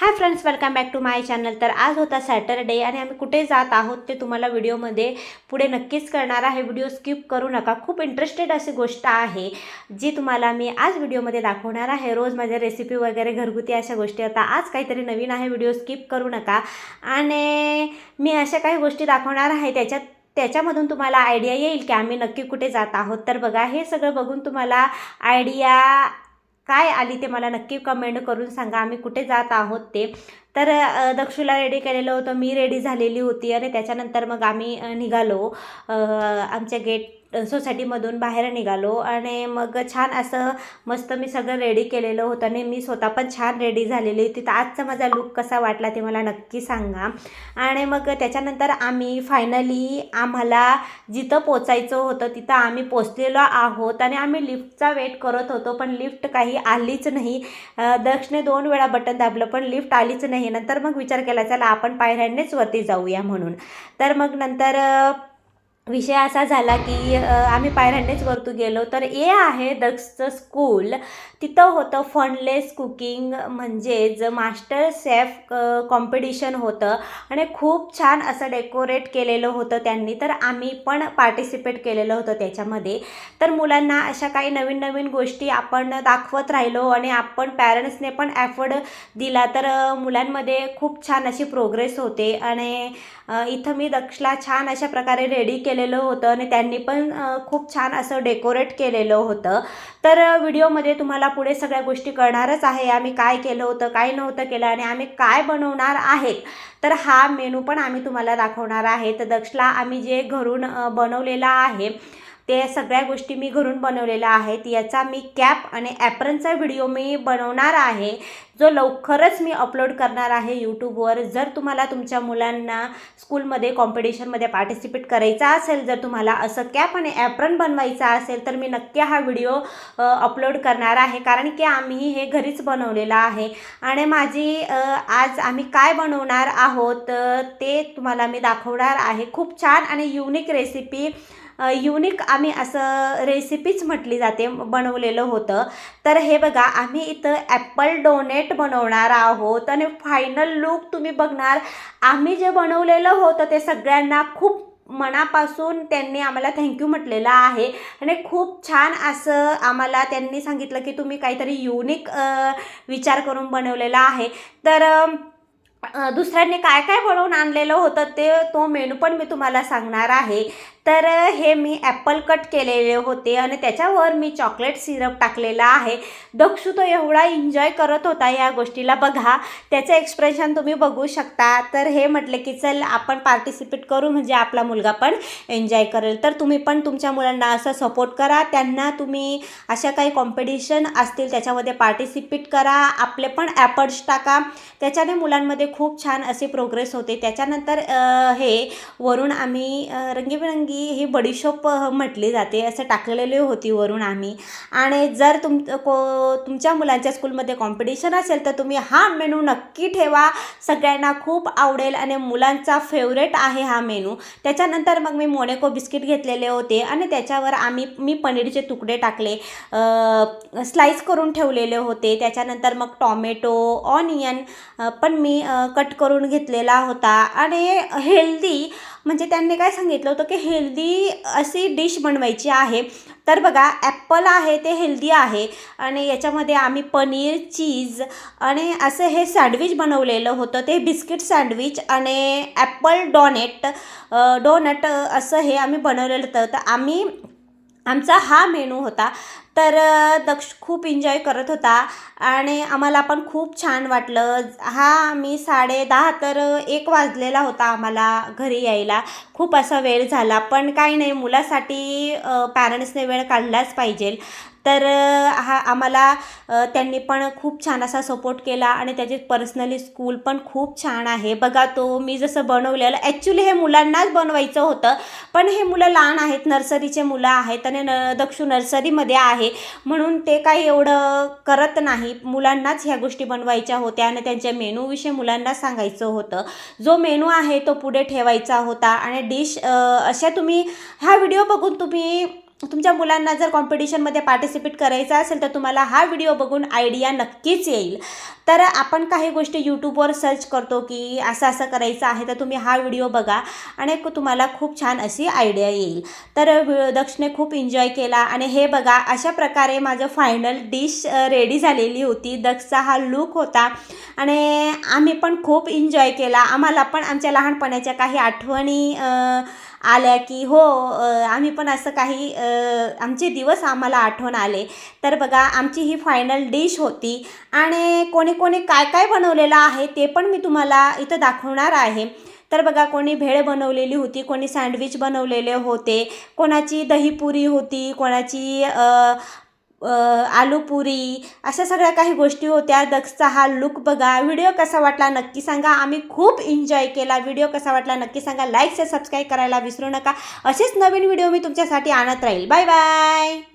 Hi friends welcome back to my channel तर आज होता सॅटरडे आणि आम्ही कुठे जात आहोत ते तुम्हाला व्हिडिओमध्ये पुढे नक्कीच करणार आहे. व्हिडिओ स्किप करू नका. खूप इंटरेस्टेड अशी गोष्ट आहे जी तुम्हाला मी आज व्हिडिओमध्ये दाखवणार आहे. रोज माझ्या रेसिपी वगैरे घरगुती अशा गोष्टी. आता आज काहीतरी नवीन आहे व्हिडिओ स्किप करू नका. आणि मी अशा काही गोष्टी दाखवणार आहे त्याच्यात त्याच्यामधून तुम्हाला आयडिया येईल की आम्ही नक्की कुठे जात आहोत. तर बघा हे सगळं बघून तुम्हाला आयडिया काय आली ते मला नक्की कमेंट करून सांगा. आम्ही कुठे जात आहोत ते तर दक्षूला रेडी केलेलं होतं. मी रेडी झालेली होती आणि त्याच्यानंतर मग आम्ही निघालो. आमच्या गेट सोसायटीमधून बाहेर निघालो आणि मग छान असं मस्त मी सगळं रेडी केलेलं होतं आणि मी स्वतः पण छान रेडी झालेली होती. तर आजचा माझा लुक कसा वाटला ते मला नक्की सांगा. आणि मग त्याच्यानंतर आम्ही फायनली आम्हाला जिथं पोचायचं होतं तिथं आम्ही पोचलेलो आहोत आणि आम्ही लिफ्टचा वेट करत होतो पण लिफ्ट काही आलीच नाही. दक्षने दोन वेळा बटन दाबलं पण लिफ्ट आलीच नाही. नंतर मग विचार केला चला आपण पायऱ्यांनीच वरती जाऊया म्हणून. तर मग नंतर विषय असा झाला की आम्ही पायऱ्यांनीच वरतू गेलो. तर ए आहे दक्षचं स्कूल. तिथं होतं फनलेस कुकिंग म्हणजेच मास्टर सेफ कॉम्पिटिशन होतं. आणि खूप छान असं डेकोरेट केलेलं होतं त्यांनी. तर आम्ही पण पार्टिसिपेट केलेलं होतं त्याच्यामध्ये. तर मुलांना अशा काही नवीन नवीन गोष्टी आपण दाखवत राहिलो आणि आपण पॅरेंट्सने पण ॲफर्ड दिला तर मुलांमध्ये खूप छान अशी प्रोग्रेस होते. आणि इथं मी दक्षला छान अशा प्रकारे रेडी केलेलं होतं आणि त्यांनी पण खूप छान असं डेकोरेट केलेलं होतं. तर व्हिडिओमध्ये तुम्हाला पुढे सगळ्या गोष्टी कळणारच आहे. आम्ही काय केलं होतं काय नव्हतं केलं आणि आम्ही काय बनवणार आहेत. तर हा मेनू पण आम्ही तुम्हाला दाखवणार आहे. तर दक्षला आम्ही जे घरून बनवलेला बनवलेलं आहे ते सगळ्या गोष्टी मी घरून बनवलेल्या आहेत. याचा मी कॅप आणि ॲप्रनचा व्हिडिओ मी बनवणार आहे. जो लवकरच मी अपलोड करणार आहे यूट्यूबवर. जर तुम्हाला तुमच्या मुलांना स्कूलमध्ये कॉम्पिटिशनमध्ये पार्टिसिपेट करायचा असेल जर तुम्हाला असं कॅप आणि ॲप्रन बनवायचा असेल तर मी नक्की हा व्हिडिओ अपलोड करणार आहे. कारण की आम्ही हे घरीच बनवलेलं आहे. आणि माझी आज आम्ही काय बनवणार आहोत ते तुम्हाला मी दाखवणार आहे. खूप छान आणि युनिक रेसिपी युनिक आम्ही असं रेसिपीच म्हटली जाते बनवलेलं होतं. तर हे बघा आम्ही इथं ॲपल डोनेट बनवणार आहोत आणि फायनल लुक तुम्ही बघणार. आम्ही जे बनवलेलं होतं ते सगळ्यांना खूप मनापासून त्यांनी आम्हाला थँक्यू म्हटलेलं आहे. आणि खूप छान असं आम्हाला त्यांनी सांगितलं की तुम्ही काहीतरी युनिक विचार करून बनवलेला आहे. तर दुसऱ्यांनी काय काय बनवून आणलेलं होतं ते तो मेनू पण मी तुम्हाला सांगणार आहे. तर हे मी ॲपल कट केलेले होते आणि त्याच्यावर मी चॉकलेट सिरप टाकलेला आहे. दक्षू तो एवढा एन्जॉय करत होता या गोष्टीला बघा. त्याचं एक्सप्रेशन तुम्ही बघू शकता. तर हे म्हटले की चल आपण पार्टिसिपेट करू म्हणजे आपला मुलगा पण एन्जॉय करेल. तर तुम्ही पण तुमच्या मुलांना असं सपोर्ट करा. त्यांना तुम्ही अशा काही कॉम्पिटिशन असतील त्याच्यामध्ये पार्टिसिपेट करा. आपले पण ॲपर्ट्स टाका. त्याच्याने मुलांमध्ये खूप छान असे प्रोग्रेस होते. त्याच्यानंतर हे वरून आम्ही रंगीबिरंगी की ही बडीशोप म्हटली जाते. असं टाकलेली होती वरून आम्ही. आणि जर तुम को तुमच्या मुलांच्या स्कूलमध्ये कॉम्पिटिशन असेल तर तुम्ही हा मेनू नक्की ठेवा. सगळ्यांना खूप आवडेल आणि मुलांचा फेवरेट आहे हा मेनू. त्याच्यानंतर मग मी मोनेको बिस्किट घेतलेले होते आणि त्याच्यावर आम्ही मी पनीरचे तुकडे टाकले. स्लाईस करून ठेवलेले होते. त्याच्यानंतर मग टॉमॅटो ऑनियन पण मी कट करून घेतलेला होता. आणि हेल्दी म्हणजे त्यांनी काय सांगितलं होतं की हेल्दी अशी डिश बनवायची आहे. तर बघा ॲप्पल आहे ते हेल्दी आहे. आणि याच्यामध्ये आम्ही पनीर चीज आणि असं हे सँडविच बनवलेलं होतं. ते बिस्किट सँडविच आणि ॲप्पल डॉनेट डोनट असं हे आम्ही बनवलेलं होतं. तर आम्ही आमचा हा मेनू होता तर दक्ष खूप एन्जॉय करत होता आणि आम्हाला पण खूप छान वाटलं. हा आम्ही साडे दहा तर एक वाजलेला होता आम्हाला घरी यायला. खूप असा वेळ झाला. पण काही नाही मुलासाठी पॅरेंट्सने वेळ काढलाच पाहिजे. तर हा आम्हाला त्यांनी पण खूप छान असा सपोर्ट केला आणि त्याचे पर्सनली स्कूल पण खूप छान आहे. बघा तो मी जसं बनवलेलं ॲक्च्युली हे मुलांनाच बनवायचं होतं पण हे मुलं लहान आहेत नर्सरीचे मुलं आहेत आणि न दक्षू नर्सरीमध्ये आहे. म्हणून ते काही एवढं करत नाही. मुलांनाच ह्या गोष्टी बनवायच्या होत्या आणि त्यांच्या मेनूविषयी मुलांना सांगायचं होतं. जो मेनू आहे तो पुढे ठेवायचा होता. आणि डिश अशा तुम्ही हा व्हिडिओ बघून तुम्ही तुमच्या मुलांना जर कॉम्पिटिशनमध्ये पार्टिसिपेट करायचं असेल तर तुम्हाला हा व्हिडिओ बघून आयडिया नक्कीच येईल. तर आपण काही गोष्टी यूट्यूबवर सर्च करतो की असं असं करायचं आहे तर तुम्ही हा व्हिडिओ बघा आणि तुम्हाला खूप छान अशी आयडिया येईल. तर दक्षने खूप एन्जॉय केला आणि हे बघा अशा प्रकारे माझं फायनल डिश रेडी झालेली होती. दक्षचा हा लूक होता आणि आम्ही पण खूप एन्जॉय केला. आम्हाला पण आमच्या लहानपणाच्या काही आठवणी आल्या की हो आम्ही पण असं काही आमचे दिवस आम्हाला आठवण आले. तर बघा आमची ही फायनल डिश होती आणि कोणी कोणी काय काय बनवलेलं आहे ते पण मी तुम्हाला इथं दाखवणार आहे. तर बघा कोणी भेळ बनवलेली होती कोणी सँडविच बनवलेले होते कोणाची दहीपुरी होती कोणाची आलूपुरी अशा सगळ्या काही गोष्टी होत्या. दक्षचा हा लुक बघा. व्हिडिओ कसा वाटला नक्की सांगा. आम्ही खूप एन्जॉय केला. व्हिडिओ कसा वाटला नक्की सांगा. लाईक से सबस्क्राईब करायला विसरू नका. असेच नवीन व्हिडिओ मी तुमच्यासाठी आणत राहील. Bye bye